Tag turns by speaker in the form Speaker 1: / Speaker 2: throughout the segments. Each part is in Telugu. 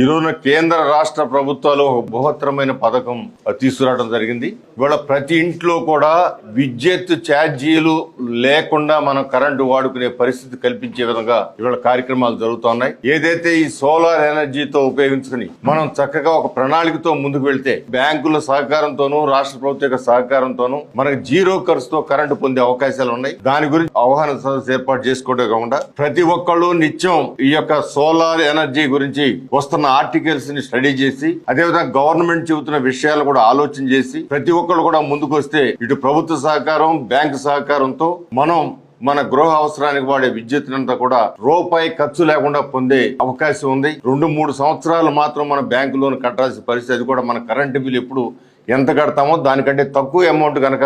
Speaker 1: ఈ రోజున కేంద్ర రాష్ట్ర ప్రభుత్వాలు ఒక బృహత్తరమైన పథకం తీసుకురావడం జరిగింది. ఇవాళ ప్రతి ఇంట్లో కూడా విద్యుత్ ఛార్జీలు లేకుండా మనం కరెంటు వాడుకునే పరిస్థితి కల్పించే విధంగా ఇవాళ కార్యక్రమాలు జరుగుతున్నాయి. ఏదైతే ఈ సోలార్ ఎనర్జీతో ఉపయోగించుకుని మనం చక్కగా ఒక ప్రణాళికతో ముందుకు వెళ్తే బ్యాంకుల సహకారంతోనూ రాష్ట్ర ప్రభుత్వ యొక్క సహకారంతోనూ మనకు జీరో ఖర్చుతో కరెంటు పొందే అవకాశాలు ఉన్నాయి. దాని గురించి అవగాహన సదస్సు ఏర్పాటు చేసుకోవడం కాకుండా ప్రతి ఒక్కళ్ళు నిత్యం ఈ యొక్క సోలార్ ఎనర్జీ గురించి వస్తున్న ఆర్టికల్స్ని స్టడీ చేసి అదేవిధంగా గవర్నమెంట్ చెబుతున్న విషయాలు కూడా ఆలోచన చేసి ప్రతి ఒక్కరు కూడా ముందుకు వస్తే ఇటు ప్రభుత్వ సహకారం బ్యాంకు సహకారంతో మనం మన గృహ అవసరానికి వాడే విద్యుత్నంతా కూడా రూపాయి ఖర్చు లేకుండా పొందే అవకాశం ఉంది. రెండు మూడు సంవత్సరాలు మాత్రం మన బ్యాంకు లోన్ కట్టాల్సిన పరిస్థితి అది కూడా మన కరెంటు బిల్ ఎప్పుడు ఎంత కడతామో దానికంటే తక్కువ అమౌంట్ కనుక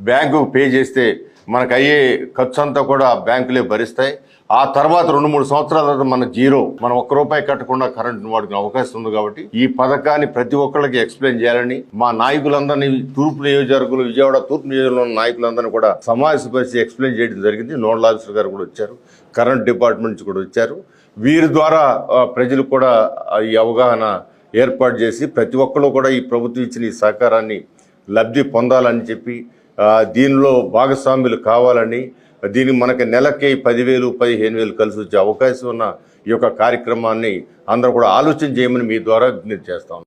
Speaker 1: బ్యాంకు పే చేస్తే మనకు అయ్యే ఖర్చు అంతా కూడా బ్యాంకులే భరిస్తాయి. ఆ తర్వాత రెండు మూడు సంవత్సరాల తర్వాత మన జీరో మనం ఒక్క రూపాయి కట్టకుండా కరెంట్ వాడుకునే అవకాశం ఉంది కాబట్టి ఈ పథకాన్ని ప్రతి ఒక్కళ్ళకి ఎక్స్ప్లెయిన్ చేయాలని మా నాయకులందరినీ తూర్పు నియోజకవర్గంలో విజయవాడ తూర్పు నియోజకవర్గంలో ఉన్న నాయకులందరినీ కూడా సమావేశపరిచి ఎక్స్ప్లెయిన్ చేయడం జరిగింది. నోడల్ ఆఫీసర్ గారు కూడా వచ్చారు. కరెంట్ డిపార్ట్మెంట్ నుంచి కూడా వచ్చారు. వీరి ద్వారా ప్రజలు ప్రజలకు కూడా ఈ అవగాహన ఏర్పాటు చేసి ప్రతి ఒక్కరు కూడా ఈ ప్రభుత్వం ఇచ్చిన ఈ సహకారాన్ని లబ్ధి పొందాలని చెప్పి దీనిలో భాగస్వాములు కావాలని దీనికి మనకి నెలకి పదివేలు పదిహేను వేలు కలిసి వచ్చే అవకాశం ఉన్న ఈ యొక్క కార్యక్రమాన్ని అందరూ కూడా ఆలోచన చేయమని మీ ద్వారా నేను చేస్తాను